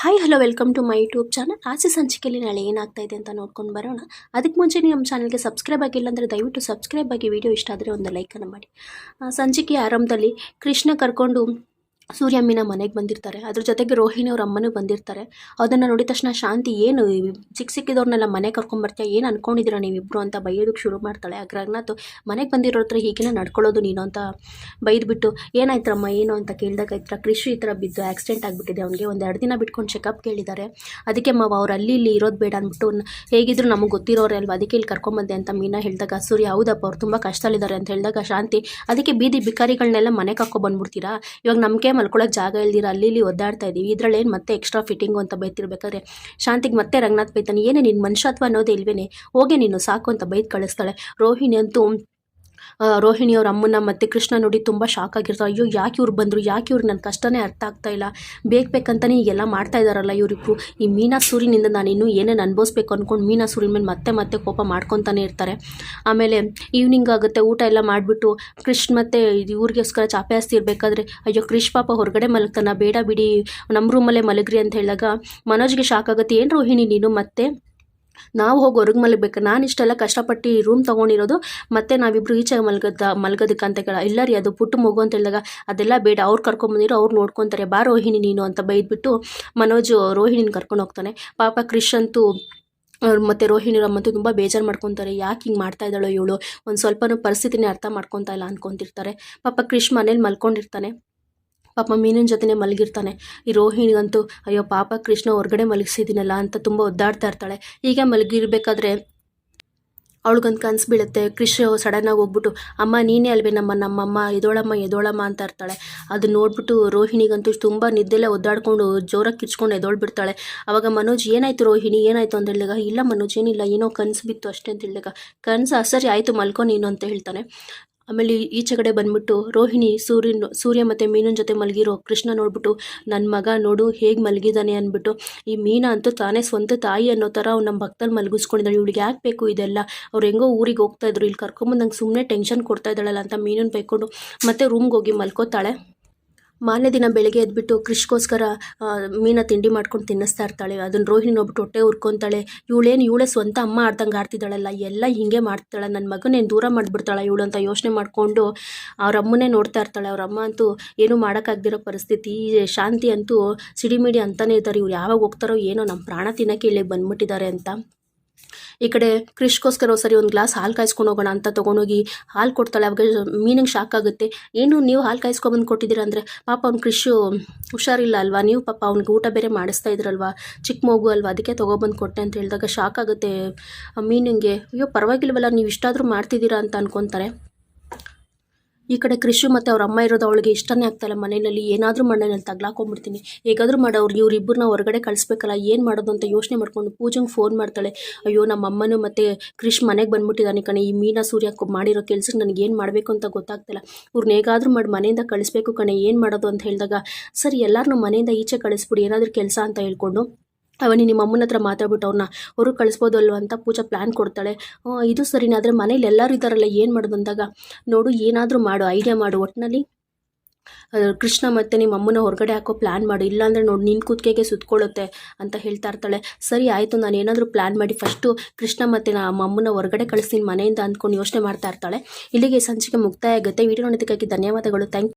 Hi hello welcome to my YouTube channel ಆಸೆ ಸಂಚಿಕೆಯಲ್ಲಿ ನಾಳೆ ಏನಾಗ್ತಾ ಇದೆ ಅಂತ ನೋಡ್ಕೊಂಡು ಬರೋಣ. ಅದಕ್ಕೆ ಮುಂಚೆ ನಮ್ಮ ಚಾನಲ್ಗೆ ಸಬ್ಸ್ಕ್ರೈಬ್ ಆಗಿಲ್ಲ ಅಂದರೆ ದಯವಿಟ್ಟು ಸಬ್ಸ್ಕ್ರೈಬ್ ಆಗಿ ವಿಡಿಯೋ ಇಷ್ಟ ಆದರೆ ಒಂದು ಲೈಕನ್ನು ಮಾಡಿ. ಸಂಚಿಕೆಯ ಆರಂಭದಲ್ಲಿ ಕೃಷ್ಣ ಕರ್ಕೊಂಡು ಸೂರ್ಯ ಮೀನ ಮನೆಗೆ ಬಂದಿರ್ತಾರೆ. ಅದ್ರ ಜೊತೆಗೆ ರೋಹಿಣಿ ಅವ್ರ ಅಮ್ಮನೂ ಬಂದಿರ್ತಾರೆ. ಅದನ್ನು ನೋಡಿದ ತಕ್ಷಣ ಶಾಂತಿ, ಏನು ಸಿಕ್ಕ ಸಿಕ್ಕಿದವ್ರನ್ನೆಲ್ಲ ಮನೆ ಕರ್ಕೊಂಬರ್ತೀಯ ಏನು ಅನ್ಕೊಂಡಿದ್ದೀರಾ ನೀವಿಬ್ಬರು ಅಂತ ಬೈಯೋದಕ್ಕೆ ಶುರು ಮಾಡ್ತಾಳೆ. ಆ ರಘುನಾಥ್ ಮನೆಗೆ ಬಂದಿರೋ ಹತ್ರ ಹೀಗೇನೆ ನಡ್ಕೊಳ್ಳೋದು ನೀನು? ಅಂತ ಬೈದ್ಬಿಟ್ಟು, ಏನಾಯ್ತರಮ್ಮ, ಏನು? ಅಂತ ಕೇಳಿದಾಗ ಈ ಥರ ಕೃಷಿ ಈ ಥರ ಬಿದ್ದು ಆಕ್ಸಿಡೆಂಟ್ ಆಗಿಬಿಟ್ಟಿದೆ. ಅವ್ನಿಗೆ ಒಂದು ಎರಡು ದಿನ ಬಿಟ್ಕೊಂಡು ಚೆಕಪ್ ಕೇಳಿದ್ದಾರೆ ಅದಕ್ಕೆ ಮಾವ, ಅವ್ರು ಅಲ್ಲಿ ಇಲ್ಲಿ ಇರೋದು ಬೇಡ ಅಂದ್ಬಿಟ್ಟು ಹೇಗಿದ್ರು ನಮಗೆ ಗೊತ್ತಿರೋರೆ ಅಲ್ವಾ? ಅದಕ್ಕೆ ಇಲ್ಲಿ ಕರ್ಕೊಂಬಂದೆ ಅಂತ ಮೀನಾ ಹೇಳಿದಾಗ, ಸೂರ್ಯ, ಹೌದಪ್ಪ, ಅವ್ರು ತುಂಬ ಕಷ್ಟದಲ್ಲಿದ್ದಾರೆ ಅಂತ ಹೇಳಿದಾಗ ಶಾಂತಿ, ಅದಕ್ಕೆ ಬೀದಿ ಬಿಕಾರಿಗಳನ್ನೆಲ್ಲ ಮನೆಗೆ ಬಂದ್ಬಿಡ್ತೀರಾ? ಇವಾಗ ನಮಗೆ ಮಲ್ಕೊಳ್ಳೋಕೆ ಜಾಗ ಇಲ್ದಿರ ಅಲ್ಲಿ ಇಲ್ಲಿ ಒದ್ದಾಡ್ತಾ ಇದ್ದೀವಿ. ಇದರಲ್ಲಿ ಏನು ಮತ್ತೆ ಎಕ್ಸ್ಟ್ರಾ ಫಿಟ್ಟಿಂಗು ಅಂತ ಬೈತಿರ್ಬೇಕಾದ್ರೆ, ಶಾಂತಿಗೆ ಮತ್ತೆ ರಂಗನಾಥ್ ಬೈತಾನೆ, ಏನೇ ನಿನ್ನ ಮನುಷ್ಯತ್ವ ಅನ್ನೋದೇ ಇಲ್ವೇನೆ, ಹೋಗಿ ನೀನು ಸಾಕು ಅಂತ ಬೈದು ಕಳಿಸ್ತಾಳೆ. ರೋಹಿಣಿ ಅಂತೂ ರೋಹಿಣಿ ಅವ್ರ ಅಮ್ಮನ ಮತ್ತೆ ಕೃಷ್ಣ ನೋಡಿ ತುಂಬ ಶಾಕ್ ಆಗಿರ್ತಾರೆ ಅಯ್ಯೋ, ಯಾಕೆ ಇವ್ರು ಬಂದರು? ಯಾಕೆ ಇವ್ರು ನನ್ನ ಕಷ್ಟನೇ ಅರ್ಥ ಆಗ್ತಾ ಇಲ್ಲ? ಬೇಕು ಬೇಕಂತಾನೆ ಎಲ್ಲ ಮಾಡ್ತಾ ಇದ್ದಾರಲ್ಲ ಇವರಿಬ್ರು. ಈ ಮೀನಾ ಸೂರಿನಿಂದ ನಾನು ಇನ್ನೂ ಏನೇನು ಅನುಭವಿಸ್ಬೇಕು ಅಂದ್ಕೊಂಡು ಮೀನಾ ಸೂರಿನ ಮೇಲೆ ಮತ್ತೆ ಮತ್ತೆ ಕೋಪ ಮಾಡ್ಕೊತಾನೆ ಇರ್ತಾರೆ. ಆಮೇಲೆ ಈವ್ನಿಂಗ್ ಆಗುತ್ತೆ, ಊಟ ಎಲ್ಲ ಮಾಡಿಬಿಟ್ಟು ಕೃಷ್ಣ ಮತ್ತೆ ಇವ್ರಿಗೋಸ್ಕರ ಚಾಪೆ ಹಸ್ತಿ ಇರಬೇಕಾದ್ರೆ, ಅಯ್ಯೋ ಕೃಷ್ ಪಾಪ ಹೊರಗಡೆ ಮಲಗ್ತಾನ? ಬೇಡ ಬಿಡಿ ನಮ್ಮ ರೂಮಲ್ಲೇ ಮಲಗ್ರಿ ಅಂತ ಹೇಳಿದಾಗ, ಮನೋಜ್ಗೆ ಶಾಕ್ ಆಗುತ್ತೆ. ಏನು ರೋಹಿಣಿ ನೀನು ಮತ್ತೆ? ನಾವು ಹೋಗಿ ಹೊರಗೆ ಮಲಗಬೇಕು. ನಾನು ಇಷ್ಟೆಲ್ಲ ಕಷ್ಟಪಟ್ಟು ರೂಮ್ ತೊಗೊಂಡಿರೋದು, ಮತ್ತೆ ನಾವಿಬ್ರು ಈಚೆಗೆ ಮಲ್ಗದ ಮಲ್ಗೋದಕ್ಕೆ ಅಂತ ಕೇಳ ಇಲ್ಲ ರೀ, ಅದು ಪುಟ್ಟು ಮಗು ಅಂತ ಹೇಳಿದಾಗ ಅದೆಲ್ಲ ಬೇಡ. ಅವ್ರು ಕರ್ಕೊಂಬಂದಿರೋ ಅವ್ರು ನೋಡ್ಕೊತಾರೆ. ಬಾ ರೋಹಿಣಿ ನೀನು ಅಂತ ಬೈದ್ಬಿಟ್ಟು ಮನೋಜ್ ರೋಹಿಣಿನ ಕರ್ಕೊಂಡು ಹೋಗ್ತಾನೆ. ಪಾಪ ಕ್ರಿಶ್ ಅಂತೂ ಮತ್ತು ರೋಹಿಣಿ ರಮ್ಮಂತೂ ತುಂಬ ಬೇಜಾರು ಮಾಡ್ಕೊತಾರೆ. ಯಾಕೆ ಹಿಂಗೆ ಮಾಡ್ತಾ ಇದ್ದಾಳೋ ಇವಳು. ಒಂದು ಸ್ವಲ್ಪನೂ ಪರಿಸ್ಥಿತಿನೇ ಅರ್ಥ ಮಾಡ್ಕೊತಾ ಇಲ್ಲ ಅನ್ಕೊಂತಿರ್ತಾರೆ. ಪಾಪ ಕ್ರಿಶ್ ಮನೇಲಿ ಮಲ್ಕೊಂಡಿರ್ತಾನೆ. ಪಾಪ ಮೀನಿನ ಜೊತೆನೇ ಮಲಗಿರ್ತಾನೆ. ಈ ರೋಹಿಣಿಗಂತೂ, ಅಯ್ಯೋ, ಪಾಪ ಕೃಷ್ಣ ಹೊರಗಡೆ ಮಲಗಿಸಿದ್ದೀನಲ್ಲ ಅಂತ ತುಂಬ ಒದ್ದಾಡ್ತಾ ಇರ್ತಾಳೆ. ಹೀಗೆ ಮಲಗಿರ್ಬೇಕಾದ್ರೆ ಅವಳಿಗೊಂದು ಕನಸು ಬೀಳುತ್ತೆ. ಕೃಷ್ಣ ಸಡನ್ನಾಗಿ ಹೋಗ್ಬಿಟ್ಟು, ಅಮ್ಮ, ನೀನೇ ಅಲ್ವೇ ನಮ್ಮ ನಮ್ಮಮ್ಮ, ಎದೋಳಮ್ಮ ಎದೋಳಮ್ಮ ಅಂತ ಇರ್ತಾಳೆ. ಅದು ನೋಡ್ಬಿಟ್ಟು ರೋಹಿಣಿಗಂತೂ ತುಂಬ ನಿದ್ದೆಲ್ಲ ಒದ್ದಾಡ್ಕೊಂಡು ಜೋರಾಗಿ ಕಿರ್ಚ್ಕೊಂಡು ಎದೋಳ್ಬಿಡ್ತಾಳೆ. ಅವಾಗ ಮನೋಜ್, ಏನಾಯ್ತು ರೋಹಿಣಿ? ಏನಾಯ್ತು? ಅಂತ ಹೇಳಿದಾಗ, ಇಲ್ಲ ಮನೋಜ್, ಏನಿಲ್ಲ, ಏನೋ ಕನಸು ಬಿತ್ತು ಅಷ್ಟೇ ಅಂತ ಹೇಳಿದಾಗ, ಕನಸು ಸರಿ ಆಯಿತು ಮಲ್ಕೊ ನೀನು ಅಂತ ಹೇಳ್ತಾನೆ. ಆಮೇಲೆ ಈಚೆಗಡೆ ಬಂದ್ಬಿಟ್ಟು ರೋಹಿಣಿ ಸೂರ್ಯನ ಸೂರ್ಯ ಮತ್ತು ಮೀನಿನ ಜೊತೆ ಮಲಗಿರೋ ಕೃಷ್ಣ ನೋಡ್ಬಿಟ್ಟು ನನ್ನ ಮಗ ನೋಡು ಹೇಗೆ ಮಲಗಿದ್ದಾನೆ ಅಂದ್ಬಿಟ್ಟು, ಈ ಮೀನ ಅಂತೂ ತಾನೇ ಸ್ವಂತ ತಾಯಿ ಅನ್ನೋ ಥರ ಅವ್ನು ನಮ್ಮ ಭಕ್ತಲ್ಲಿ ಮಲಗಿಸ್ಕೊಂಡಿದ್ದಾಳೆ. ಇವಳಿಗೆ ಯಾಕೆ ಬೇಕು ಇದೆಲ್ಲ? ಅವ್ರು ಹೆಂಗೋ ಊರಿಗೆ ಹೋಗ್ತಾ ಇದ್ರು. ಇಲ್ಲಿ ಕರ್ಕೊಂಬಂದು ನಂಗೆ ಸುಮ್ಮನೆ ಟೆನ್ಷನ್ ಕೊಡ್ತಾ ಇದ್ದಾಳಲ್ಲ ಅಂತ ಮೀನನ್ನು ಬೈಕೊಂಡು ಮತ್ತೆ ರೂಮ್ಗೆ ಹೋಗಿ ಮಲ್ಕೋತಾಳೆ. ಮಾರನೇ ದಿನ ಬೆಳಗ್ಗೆ ಎದ್ಬಿಟ್ಟು ಕೃಷಿಗೋಸ್ಕರ ಮೀನ ತಿಂಡಿ ಮಾಡ್ಕೊಂಡು ತಿನ್ನಿಸ್ತಾ ಇರ್ತಾಳೆ. ಅದನ್ನು ರೋಹಿಣಿ ನೋಡ್ಬಿಟ್ಟು ಹೊಟ್ಟೆ ಉರ್ಕೊತಾಳೆ. ಇವಳೇನು ಇವಳೇ ಸ್ವಂತ ಅಮ್ಮ ಆಡ್ದಂಗೆ ಆಡ್ತಿದ್ದಾಳಲ್ಲ, ಎಲ್ಲ ಹಿಂಗೆ ಮಾಡ್ತಾಳೆ. ನನ್ನ ಮಗನೇನು ದೂರ ಮಾಡಿಬಿಡ್ತಾಳೆ ಇವಳು ಅಂತ ಯೋಚನೆ ಮಾಡಿಕೊಂಡು ಅವ್ರ ಅಮ್ಮನೇ ನೋಡ್ತಾ ಇರ್ತಾಳೆ. ಅವ್ರ ಅಮ್ಮ ಅಂತೂ ಏನೂ ಮಾಡೋಕ್ಕಾಗ್ದಿರೋ ಪರಿಸ್ಥಿತಿ, ಶಾಂತಿ ಅಂತೂ ಸಿಡಿಮಿಡಿ ಅಂತಲೇ ಇದ್ದಾರೆ ಇವ್ರು ಯಾವಾಗ ಹೋಗ್ತಾರೋ ಏನೋ ನಮ್ಮ ಪ್ರಾಣ ತಿನ್ನೋಕ್ಕೆ ಇಲ್ಲಿಗೆ ಬಂದ್ಬಿಟ್ಟಿದ್ದಾರೆ ಅಂತ. ಈ ಕಡೆ ಕೃಷಿಗೋಸ್ಕರ ಸರಿ ಒಂದು ಗ್ಲಾಸ್ ಹಾಲು ಕಾಯಿಸ್ಕೊಂಡು ಹೋಗೋಣ ಅಂತ ತೊಗೊಂಡೋಗಿ ಹಾಲು ಕೊಡ್ತಾಳೆ. ಅವಾಗ ಮೀನಿಂಗ್ ಶಾಕ್ ಆಗುತ್ತೆ. ಏನು ನೀವು ಹಾಲು ಕಾಯಿಸ್ಕೊಬಂದು ಕೊಟ್ಟಿದ್ದೀರಾ ಅಂದರೆ, ಪಾಪ ಅವ್ನು ಕೃಷಿ ಹುಷಾರಿಲ್ಲ ಅಲ್ವಾ? ನೀವು ಪಾಪ ಅವ್ನಿಗೆ ಊಟ ಬೇರೆ ಮಾಡಿಸ್ತಾ ಇದ್ರಲ್ವಾ? ಚಿಕ್ಕ ಮಗು ಅಲ್ವಾ? ಅದಕ್ಕೆ ತೊಗೊಬಂದು ಕೊಟ್ಟೆ ಅಂತ ಹೇಳಿದಾಗ ಶಾಕ್ ಆಗುತ್ತೆ ಮೀನಿಂಗ್ಗೆ. ಮೀನಿಗೆ ಅಯ್ಯೋ, ಪರವಾಗಿಲ್ವಲ್ಲ, ನೀವು ಇಷ್ಟಾದರೂ ಮಾಡ್ತಿದ್ದೀರಾ ಅಂತ ಅನ್ಕೊತಾರೆ. ಈ ಕಡೆ ಕೃಷಿ ಮತ್ತು ಅವ್ರ ಅಮ್ಮ ಇರೋದು ಅವಳಿಗೆ ಇಷ್ಟನೇ ಆಗ್ತಾಯಿಲ್ಲ ಮನೆಯಲ್ಲಿ. ಏನಾದರೂ ಮಣ್ಣಲ್ಲಿ ತಗ್ಲಾಕೊಂಡ್ಬಿಡ್ತೀನಿ ಹೇಗಾದರೂ ಮಾಡಿ ಅವ್ರು ಇವ್ರಿಬ್ಬರನ್ನ ಹೊರಗಡೆ ಕಳಿಸ್ಬೇಕಲ್ಲ, ಏನು ಮಾಡೋದು ಅಂತ ಯೋಚನೆ ಮಾಡ್ಕೊಂಡು ಪೂಜೆಗೆ ಫೋನ್ ಮಾಡ್ತಾಳೆ. ಅಯ್ಯೋ, ನಮ್ಮ ಅಮ್ಮನೂ ಮತ್ತು ಕೃಷ್ ಮನೆಗೆ ಬಂದ್ಬಿಟ್ಟಿದ್ದಾನೆ ಕಣೆ. ಈ ಮೀನಾ ಸೂರ್ಯ ಮಾಡಿರೋ ಕೆಲಸಕ್ಕೆ ನನಗೆ ಏನು ಮಾಡಬೇಕು ಅಂತ ಗೊತ್ತಾಗ್ತಿಲ್ಲ. ಇವ್ರನ್ನ ಹೇಗಾದರೂ ಮಾಡಿ ಮನೆಯಿಂದ ಕಳಿಸ್ಬೇಕು ಕಣೆ. ಏನು ಮಾಡೋದು ಅಂತ ಹೇಳಿದಾಗ, ಸರಿ ಎಲ್ಲರನ್ನೂ ಮನೆಯಿಂದ ಈಚೆ ಕಳಿಸ್ಬಿಡಿ. ಏನಾದರೂ ಕೆಲಸ ಅಂತ ಹೇಳ್ಕೊಂಡು ಅವನಿ ನಿಮ್ಮ ಅಮ್ಮನ ಹತ್ರ ಮಾತಾಡ್ಬಿಟ್ಟು ಅವ್ರನ್ನ ಹೊರಗೆ ಕಳಿಸ್ಬೋದು ಅಲ್ವ ಅಂತ ಪೂಜಾ ಪ್ಲ್ಯಾನ್ ಕೊಡ್ತಾಳೆ. ಇದು ಸರಿನೇ, ಆದರೆ ಮನೇಲಿ ಎಲ್ಲರೂ ಇದ್ದಾರಲ್ಲ, ಏನು ಮಾಡೋದು ಅಂದಾಗ? ನೋಡು, ಏನಾದರೂ ಮಾಡು ಐಡಿಯಾ ಮಾಡು. ಒಟ್ಟಿನಲ್ಲಿ ಕೃಷ್ಣ ಮತ್ತು ನಿಮ್ಮ ಅಮ್ಮನ ಹೊರಗಡೆ ಹಾಕೋ ಪ್ಲ್ಯಾನ್ ಮಾಡು. ಇಲ್ಲಾಂದರೆ ನೋಡಿ ನಿನ್ನ ಕೂತ್ಕೆಗೆ ಸುತ್ಕೊಳ್ಳುತ್ತೆ ಅಂತ ಹೇಳ್ತಾ ಇರ್ತಾಳೆ. ಸರಿ, ಆಯಿತು, ನಾನು ಏನಾದರೂ ಪ್ಲ್ಯಾನ್ ಮಾಡಿ. ಫಸ್ಟು ಕೃಷ್ಣ ಮತ್ತು ನಮ್ಮ ಅಮ್ಮನ ಹೊರಗಡೆ ಕಳಿಸ್ತೀನಿ ಮನೆಯಿಂದ ಅಂದ್ಕೊಂಡು ಯೋಚನೆ ಮಾಡ್ತಾ ಇರ್ತಾಳೆ. ಇಲ್ಲಿಗೆ ಸಂಚಿಕೆ ಮುಕ್ತಾಯ ಆಗುತ್ತೆ. ವಿಡಿಯೋ ನೋಡೋದಕ್ಕಾಗಿ ಧನ್ಯವಾದಗಳು. ಥ್ಯಾಂಕ್